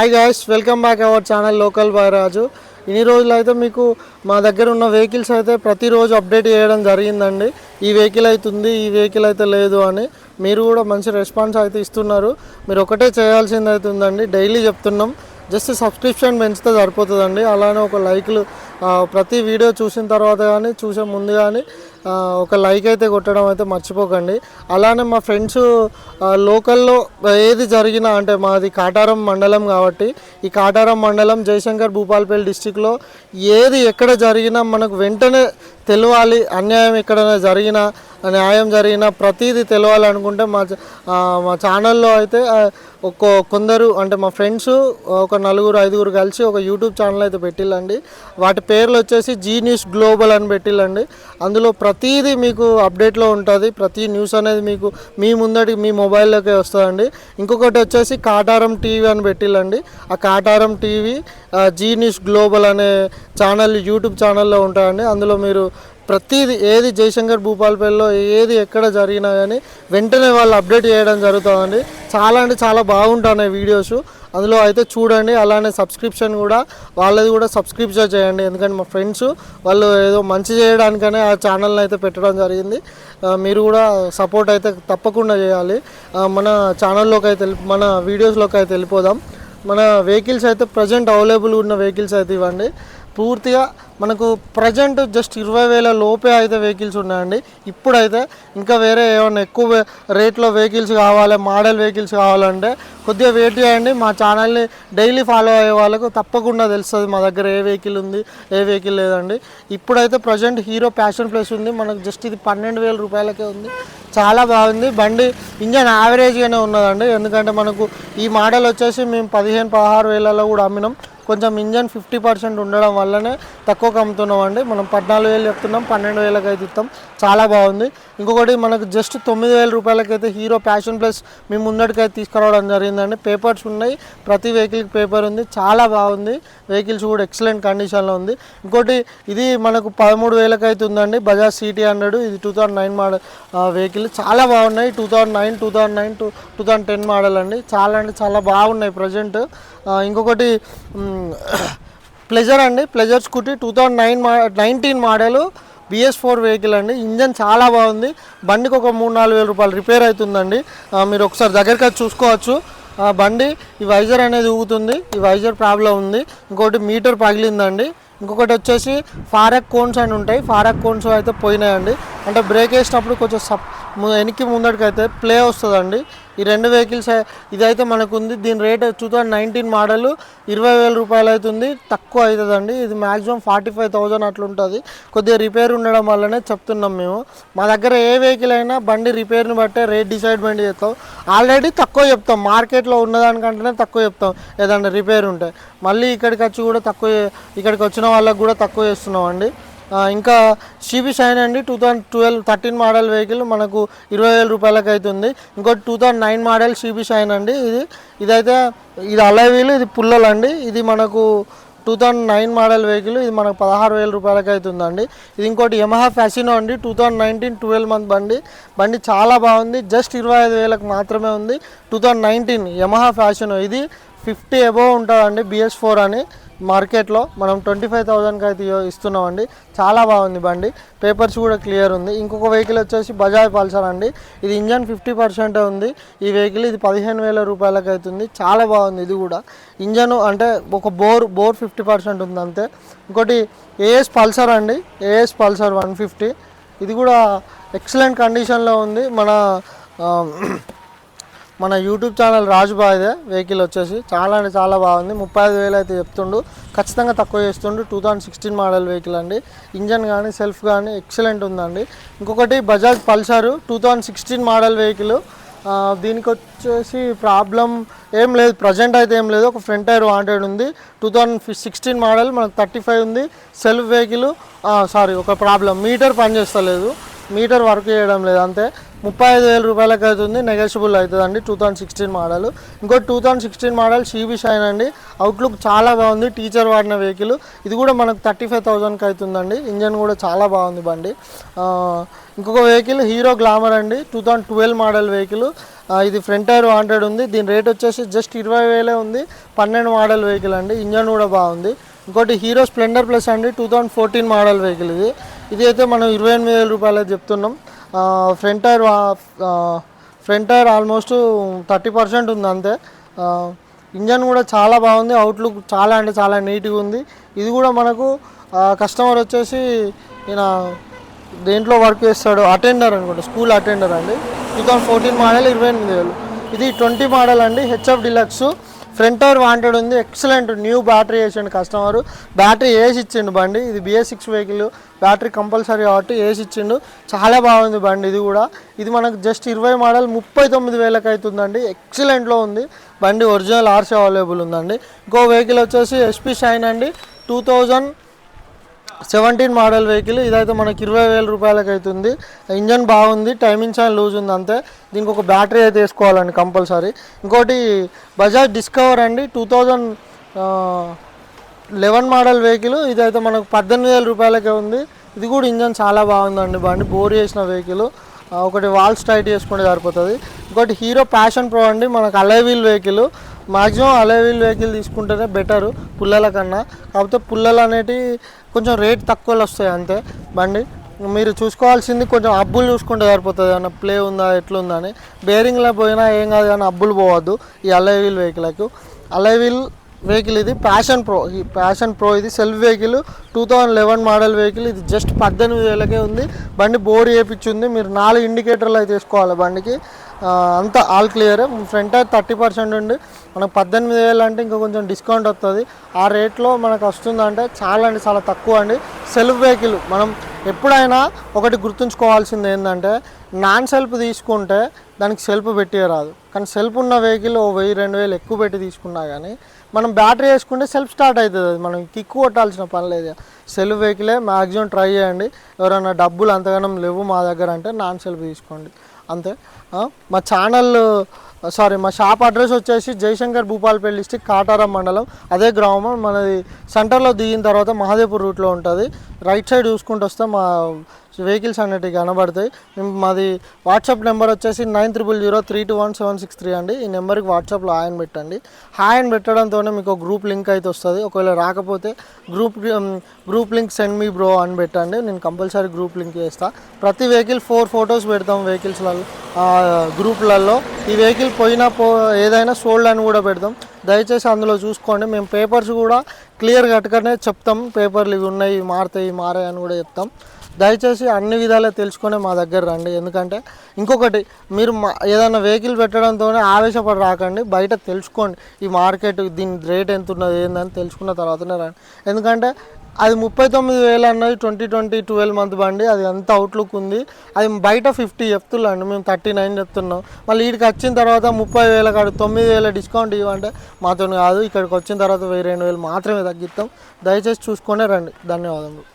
Hi guys welcome back our channel local boy Raju ఇన్ని రోజులు అయితే మీకు మా దగ్గర ఉన్న వెహికల్స్ అయితే ప్రతిరోజు అప్డేట్ చేయడం జరిగిందండి. ఈ వెహికల్ అవుతుంది ఈ వెహికల్ అయితే లేదు అని మీరు కూడా మంచి రెస్పాన్స్ అయితే ఇస్తున్నారు. మీరు ఒకటే చేయాల్సింది అయితే ఉందండి డైలీ చెప్తున్నాం. జస్ట్ సబ్స్క్రిప్షన్ పెంచితే సరిపోతుందండి. అలానే ఒక లైక్లు ప్రతి వీడియో చూసిన తర్వాత కానీ చూసే ముందు కానీ ఒక లైక్ అయితే కొట్టడం అయితే మర్చిపోకండి. అలానే మా ఫ్రెండ్స్ లోకల్లో ఏది జరిగినా అంటే మాది కాటారం మండలం కాబట్టి ఈ కాటారం మండలం జయశంకర్ భూపాల్పల్లి డిస్టిక్లో ఏది ఎక్కడ జరిగినా మనకు వెంటనే తెలియాలి అన్యాయం ఎక్కడైనా జరిగినా న్యాయం జరిగినా ప్రతిదీ తెలియాలనుకుంటే మా మా ఛానల్లో అయితే ఒక్కో కొందరు అంటే మా ఫ్రెండ్స్ ఒక నలుగురు ఐదుగురు కలిసి ఒక యూట్యూబ్ ఛానల్ అయితే పెట్టిల్లండి. వాటి పేర్లు వచ్చేసి జీ న్యూస్ గ్లోబల్ అని పెట్టిల్లండి. అందులో ప్రతిదీ మీకు అప్డేట్లో ఉంటుంది. ప్రతి న్యూస్ అనేది మీకు మీ ముందటి మీ మొబైల్లోకే వస్తుందండి. ఇంకొకటి వచ్చేసి కాటారం టీవీ అని పెట్టిల్లండి. ఆ Kataram TV G news global అనే ఛానల్ యూట్యూబ్ ఛానల్లో ఉంటాయండి. అందులో మీరు ప్రతిదీ ఏది జయశంకర్ భూపాల్పల్లిలో ఏది ఎక్కడ జరిగినా కానీ వెంటనే వాళ్ళు అప్డేట్ చేయడం జరుగుతుందండి. చాలా అంటే చాలా బాగుంటున్నాయి వీడియోస్. అందులో అయితే చూడండి అలానే సబ్స్క్రిప్షన్ కూడా వాళ్ళది కూడా సబ్స్క్రిప్షన్ చేయండి. ఎందుకంటే మా ఫ్రెండ్స్ వాళ్ళు ఏదో మంచి చేయడానికనే ఆ ఛానల్ని అయితే పెట్టడం జరిగింది. మీరు కూడా సపోర్ట్ అయితే తప్పకుండా చేయాలి. మన ఛానల్లోకి అయితే మన వీడియోస్లోకి అయితే వెళ్ళిపోదాం. మన వెహికల్స్ అయితే ప్రజెంట్ అవైలబుల్ ఉన్న వెహికల్స్ అయితే ఇవ్వండి. పూర్తిగా మనకు ప్రజెంట్ జస్ట్ ఇరవై వేల లోపే అయితే వెహికల్స్ ఉన్నాయండి. ఇప్పుడైతే ఇంకా వేరే ఏమైనా ఎక్కువ రేట్లో వెహికల్స్ కావాలి మోడల్ వెహికల్స్ కావాలంటే కొద్దిగా వెయిట్ చేయండి. మా ఛానల్ని డైలీ ఫాలో అయ్యే వాళ్ళకు తప్పకుండా తెలుస్తుంది మా దగ్గర ఏ వెహికల్ ఉంది ఏ వెహికల్ లేదండి. ఇప్పుడైతే ప్రజెంట్ హీరో ప్యాషన్ ప్లస్ ఉంది. మనకు జస్ట్ ఇది పన్నెండు వేల రూపాయలకే ఉంది. చాలా బాగుంది. బండి ఇంజన్ యావరేజ్గానే ఉన్నదండి. ఎందుకంటే మనకు ఈ మోడల్ వచ్చేసి మేము పదిహేను పదహారు వేలలో కూడా అమ్మినాం. కొంచెం ఇంజన్ ఫిఫ్టీ పర్సెంట్ ఉండడం వల్లనే తక్కువకు అమ్ముతున్నాం అండి మనం పద్నాలుగు వేలు చెప్తున్నాం పన్నెండు వేలకు అయితే ఇస్తాం. చాలా బాగుంది. ఇంకొకటి మనకు జస్ట్ తొమ్మిది వేల రూపాయలకైతే హీరో ప్యాషన్ ప్లస్ మీ ముందటికైతే తీసుకురావడం జరిగిందండి. పేపర్స్ ఉన్నాయి. ప్రతి వెహికల్కి పేపర్ ఉంది. చాలా బాగుంది. వెహికల్స్ కూడా ఎక్సలెంట్ కండిషన్లో ఉంది. ఇంకోటి ఇది మనకు పదమూడు వేలకైతే ఉందండి. Bajaj CT hundred. ఇది two thousand nine model vehicle చాలా బాగున్నాయి. Two thousand nine two thousand nine two two thousand ten model అండి. చాలా అంటే చాలా బాగున్నాయి. ప్రజెంట్ ఇంకొకటి ప్లెజర్ అండి. Pleasure scooty two thousand nine మా nineteen model BS four vehicle అండి. ఇంజన్ చాలా బాగుంది. బండికి ఒక మూడు నాలుగు వేల రూపాయలు రిపేర్ అవుతుందండి. మీరు ఒకసారి దగ్గరికి వచ్చి చూసుకోవచ్చు. బండి ఈ వైజర్ అనేది ఊగుతుంది. ఈ వైజర్ ప్రాబ్లం ఉంది. ఇంకోటి మీటర్ పగిలిందండి. ఇంకొకటి వచ్చేసి ఫారక్ కోన్స్ అని ఉంటాయి. ఫారక్ కోన్స్ అయితే పోయినాయండి. అంటే బ్రేక్ వేసినప్పుడు కొంచెం సప్ వెనక్కి ముందడికి అయితే ప్లే వస్తుందండి. ఈ రెండు వెహికల్స్ ఇదైతే మనకు ఉంది దీని rate two thousand nineteen model ఇరవై వేల రూపాయలు అవుతుంది తక్కువ అవుతుందండి ఇది మ్యాక్సిమం ఫార్టీ ఫైవ్ థౌజండ్ అట్లుంటుంది. కొద్దిగా రిపేర్ ఉండడం వల్లనే చెప్తున్నాం మేము. మా దగ్గర ఏ వెహికల్ అయినా బండి రిపేర్ని బట్టే రేట్ డిసైడ్మెంట్ చేస్తాం. ఆల్రెడీ తక్కువ చెప్తాం. మార్కెట్లో ఉన్నదానికంటేనే తక్కువ చెప్తాం. ఏదన్నా రిపేర్ ఉంటే. మళ్ళీ ఇక్కడికి వచ్చి కూడా తక్కువ ఇక్కడికి వచ్చిన వాళ్ళకి కూడా తక్కువ చేస్తున్నాం అండి ఇంకా షీబీ షైన్ అండి two thousand twelve thirteen model vehicle మనకు ఇరవై వేల రూపాయలకి అవుతుంది ఇంకోటి two thousand nine model CB shine అండి ఇది. ఇదైతే ఇది అలై ఇది పుల్లలు అండి ఇది మనకు two thousand nine model vehicle ఇది మనకు పదహారు వేల రూపాయలకి అవుతుందండి ఇది ఇంకోటి యమహా ఫ్యాసినో అండి two thousand nineteen twelve month బండి. బండి చాలా బాగుంది జస్ట్ ఇరవై ఐదు వేలకు మాత్రమే ఉంది. Two thousand nineteen Yamaha Fascino ఇది. ఫిఫ్టీ అబోవ్ ఉంటుందండి బిఎస్ ఫోర్ అని మార్కెట్లో. మనం ట్వంటీ ఫైవ్ థౌజండ్కి అయితే ఇస్తున్నామండి. చాలా బాగుంది బండి. పేపర్స్ కూడా క్లియర్ ఉంది. ఇంకొక వెహికల్ వచ్చేసి బజాజ్ పల్సర్ అండి. ఇది ఇంజన్ ఫిఫ్టీ పర్సెంట్ ఉంది. ఈ వెహికల్ ఇది పదిహేను వేల రూపాయలకి అవుతుంది. చాలా బాగుంది ఇది కూడా. ఇంజన్ అంటే ఒక బోర్ బోర్ ఫిఫ్టీ పర్సెంట్ ఉంది అంతే. ఇంకోటి ఏఎస్ పల్సర్ అండి. AS Pulsar one fifty. ఇది కూడా ఎక్సలెంట్ కండిషన్లో ఉంది. మన మన యూట్యూబ్ ఛానల్ రాజు బాయ్దే వెహికల్ వచ్చేసి చాలా అంటే చాలా బాగుంది. ముప్పై ఐదు వేలు అయితే చెప్తుండు. ఖచ్చితంగా తక్కువ చేస్తుండు. Two thousand sixteen model vehicle అండి. ఇంజన్ కానీ సెల్ఫ్ కానీ ఎక్సలెంట్ ఉందండి. ఇంకొకటి Bajaj Pulsar two thousand sixteen model vehicle దీనికి వచ్చేసి ప్రాబ్లం ఏం లేదు. ప్రజెంట్ అయితే ఏం లేదు. ఒక ఫ్రంట్ టైర్ వాంటెడ్ ఉంది. టూ థౌజండ్ సిక్స్టీన్ మోడల్ మనకు థర్టీ ఫైవ్ ఉంది సెల్ఫ్ వెహికల్ సారీ ఒక ప్రాబ్లం మీటర్ పనిచేస్తలేదు. మీటర్ వర్క్ చేయడం లేదు. అంతే. ముప్పై ఐదు వేల రూపాయలకి అవుతుంది నెగోషియబుల్ అవుతుంది అండి టూ థౌజండ్ సిక్స్టీన్ మోడల్ ఇంకో two thousand sixteen model CB shine అండి. అవుట్లుక్ చాలా బాగుంది టీచర్ వాడిన వెహికల్ ఇది కూడా మనకు థర్టీ ఫైవ్ థౌజండ్కి అవుతుందండి ఇంజన్ కూడా చాలా బాగుంది బండి. ఇంకొక వెహికల్ హీరో గ్లామర్ అండి two thousand twelve model vehicle ఇది ఫ్రంట్ టైర్ వాంటెడ్ ఉంది. దీని రేట్ వచ్చేసి జస్ట్ ఇరవై వేలే ఉంది. పన్నెండు మోడల్ వెహికల్ అండి. ఇంజన్ కూడా బాగుంది. ఇంకోటి హీరో స్ప్లెండర్ ప్లస్ అండి two thousand fourteen model vehicle ఇది. ఇది అయితే మనం ఇరవై ఎనిమిది వేల రూపాయలు చెప్తున్నాం. Front tyre front tyre almost thirty percent ఉంది అంతే. ఇంజన్ కూడా చాలా బాగుంది. అవుట్లుక్ చాలా అంటే చాలా నీట్గా ఉంది. ఇది కూడా మనకు కస్టమర్ వచ్చేసి ఈయన దేంట్లో వర్క్ చేస్తాడు అటెండర్ అనుకుంటా స్కూల్ అటెండర్ అండి. టూ థౌసండ్ ఫోర్టీన్ మోడల్ ఇరవై ఎనిమిది వేలు. ఇది ట్వంటీ మోడల్ అండి HF Deluxe front tyre wanted ఉంది. ఎక్సలెంట్. న్యూ బ్యాటరీ వేసిండు కస్టమర్. బ్యాటరీ వేసి ఇచ్చిండు బండి. ఇది BS six vehicle battery compulsory కాబట్టి వేసి ఇచ్చిండు చాలా బాగుంది బండి ఇది కూడా. ఇది మనకు జస్ట్ ఇరవై మోడల్ ముప్పై తొమ్మిది వేలకు అవుతుందండి ఎక్సలెంట్లో ఉంది. బండి ఒరిజినల్ ఆర్సీ అవైలబుల్ ఉందండి. ఇంకో వెహికల్ వచ్చేసి ఎస్పీ షైన్ అండి. Two thousand seventeen model vehicle. ఇదైతే మనకి ఇరవై వేల రూపాయలకి అవుతుంది ఇంజన్ బాగుంది టైమింగ్స్ అని లూజ్ ఉంది అంతే. దీనికి ఒక బ్యాటరీ అయితే వేసుకోవాలండి కంపల్సరీ. ఇంకోటి బజాజ్ డిస్కవర్ అండి. Two thousand eleven model vehicle. ఇదైతే మనకు పద్దెనిమిది వేల రూపాయలకే ఉంది. ఇది కూడా ఇంజన్ చాలా బాగుందండి బండి. బోర్ చేసిన వెహికల్. ఒకటి వాల్స్ టైట్ చేసుకుంటే సరిపోతుంది. ఇంకోటి హీరో ప్యాషన్ ప్రో అండి. మనకు alloy wheel vehicle. Maximum alloy wheel vehicle తీసుకుంటేనే బెటర్ పుల్లల కన్నా. కాకపోతే పుల్లలు అనేటివి కొంచెం రేట్ తక్కువలో వస్తాయి అంతే. బండి మీరు చూసుకోవాల్సింది కొంచెం అబ్బులు చూసుకుంటే సరిపోతుంది. అన్న ప్లే ఉందా ఎట్లుందా అని. బేరింగ్లో పోయినా ఏం కాదు కానీ అబ్బులు పోవద్దు ఈ అలైవీల్ వెహికల్కు అలైవీల్ వెహికల్ ఇది ప్యాషన్ ప్రో ఈ ప్యాషన్ ప్రో ఇది self vehicle. Two thousand eleven model vehicle. ఇది జస్ట్ పద్దెనిమిది వేలకే ఉంది. బండి బోర్ వేయించింది మీరు నాలుగు ఇండికేటర్లు అయితే వేసుకోవాలి బండికి. అంత అంతా all clear. Front tyre thirty percent ఉంది. మనకు పద్దెనిమిది వేలు అంటే ఇంకా కొంచెం డిస్కౌంట్ వస్తుంది. ఆ రేట్లో మనకు వస్తుందంటే చాలా అండి చాలా తక్కువ అండి. సెల్ఫ్ వెహికల్ మనం ఎప్పుడైనా ఒకటి గుర్తుంచుకోవాల్సింది ఏంటంటే నాన్ సెల్ఫ్ తీసుకుంటే దానికి సెల్ఫ్ పెట్టే రాదు. కానీ సెల్ఫ్ ఉన్న వెహికల్ ఓ వెయ్యి రెండు వేలు ఎక్కువ పెట్టి తీసుకున్నా కానీ మనం బ్యాటరీ వేసుకుంటే సెల్ఫ్ స్టార్ట్ అవుతుంది అది. మనం కిక్కు కొట్టాల్సిన పని లేదు. సెల్ఫ్ వెహికలే మ్యాక్సిమం ట్రై చేయండి. ఎవరైనా డబ్బులు అంతగానం లేవు మా దగ్గర అంటే నాన్ సెల్ఫ్ తీసుకోండి. అంతే. మా ఛానల్ సారీ మా షాప్ అడ్రస్ వచ్చేసి జయశంకర్ భూపాలపల్లి డిస్టిక్ కాటారం మండలం. అదే గ్రామం మనది సెంటర్లో దిగిన తర్వాత మహాదేపూర్ రూట్లో ఉంటుంది. రైట్ సైడ్ చూసుకుంటూ వస్తే మా వెహికల్స్ అనేటివి కనబడతాయి. మాది వాట్సాప్ నెంబర్ వచ్చేసి nine triple zero three two one seven six three అండి. ఈ నెంబర్కి వాట్సాప్లో హాయ్ అని పెట్టండి. హాయ్ అని పెట్టడంతోనే మీకు గ్రూప్ లింక్ అయితే వస్తుంది. ఒకవేళ రాకపోతే group group link send me bro అని పెట్టండి. నేను కంపల్సరీ గ్రూప్ లింక్ చేస్తాను ప్రతి వెహికల్ ఫోర్ ఫొటోస్ పెడతాం వెహికల్స్లలో గ్రూప్లలో ఈ వెహికల్ పోయినా పో ఏదైనా సోల్డ్ అని కూడా పెడతాం. దయచేసి అందులో చూసుకోండి. మేము పేపర్స్ కూడా క్లియర్ కట్టుకనే చెప్తాం. పేపర్లు ఇవి ఉన్నాయి ఇవి మారుతాయి ఇవి మారాయి అని కూడా చెప్తాం. దయచేసి అన్ని విధాలా తెలుసుకొని మా దగ్గర రండి. ఎందుకంటే ఇంకొకటి మీరు మా ఏదైనా వెహికల్ పెట్టడంతోనే ఆవేశపడి రాకండి. బయట తెలుసుకోండి. ఈ మార్కెట్ దీని రేట్ ఎంత ఉన్నది ఏందని తెలుసుకున్న తర్వాతనే రండి. ఎందుకంటే అది ముప్పై తొమ్మిది వేలు అన్నది ట్వంటీ ట్వంటీ ట్వెల్వ్ మంత్ బండి. అది ఎంత అవుట్లుక్ ఉంది? అది బయట ఫిఫ్టీ చెప్తున్నాండి మేము థర్టీ నైన్ చెప్తున్నాం. మళ్ళీ వీడికి వచ్చిన తర్వాత ముప్పై వేల కాదు తొమ్మిది వేల డిస్కౌంట్ ఇవ్వంటే మాతో కాదు. ఇక్కడికి వచ్చిన తర్వాత వెయ్యి రెండు వేలు మాత్రమే తగ్గిస్తాం. దయచేసి చూసుకునే రండి. ధన్యవాదములు.